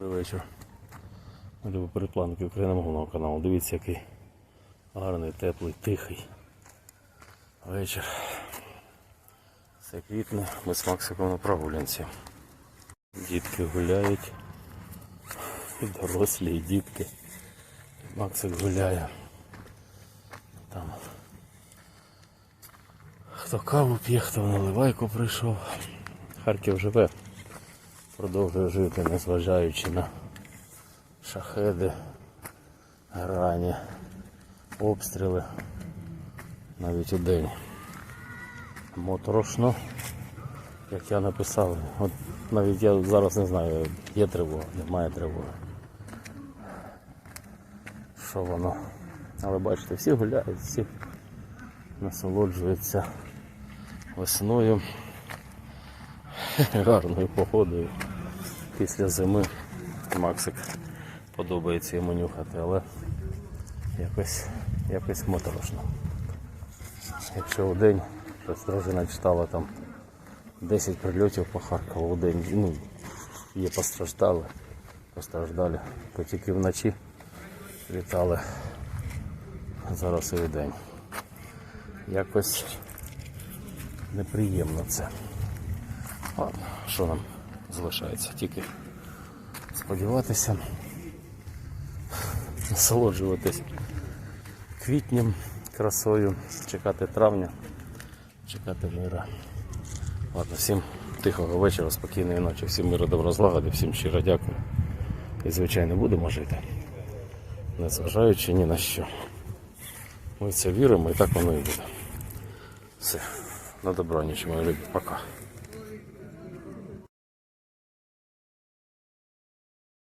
Добрий вечір. Любі перепланки україномовного каналу. Дивіться, який гарний, теплий, тихий вечір. Все квітне. Ми з Максиком на прогулянці. Дітки гуляють. І дорослі, і дітки. Максик гуляє. Там. Хто каву п'є, хто в наливайку прийшов. Харків живе продовжує жити, незважаючи на шахеди, грані, обстріли навіть у день. Моторошно, як я написав, от навіть я зараз не знаю, є тривога, немає тривоги. Що воно? Але бачите, всі гуляють, всі насолоджуються весною гарною погодою після зими. Максик подобається йому нюхати, але якось, якось моторошно. Якщо у день щось дружина читала там 10 прильотів по Харкову у день, ну, є постраждали, постраждали, то тільки вночі літали зараз і в день. Якось неприємно це. Ладно, що нам залишається? Тільки сподіватися, насолоджуватись квітнем, красою, чекати травня, чекати мира. Ладно, всім тихого вечора, спокійної ночі, всім миру, добро злагоди, всім щиро дякую. І звичайно будемо жити, незважаючи ні на що. Ми в це віримо і так воно і буде. Все, на добраніч, мої любі, пока.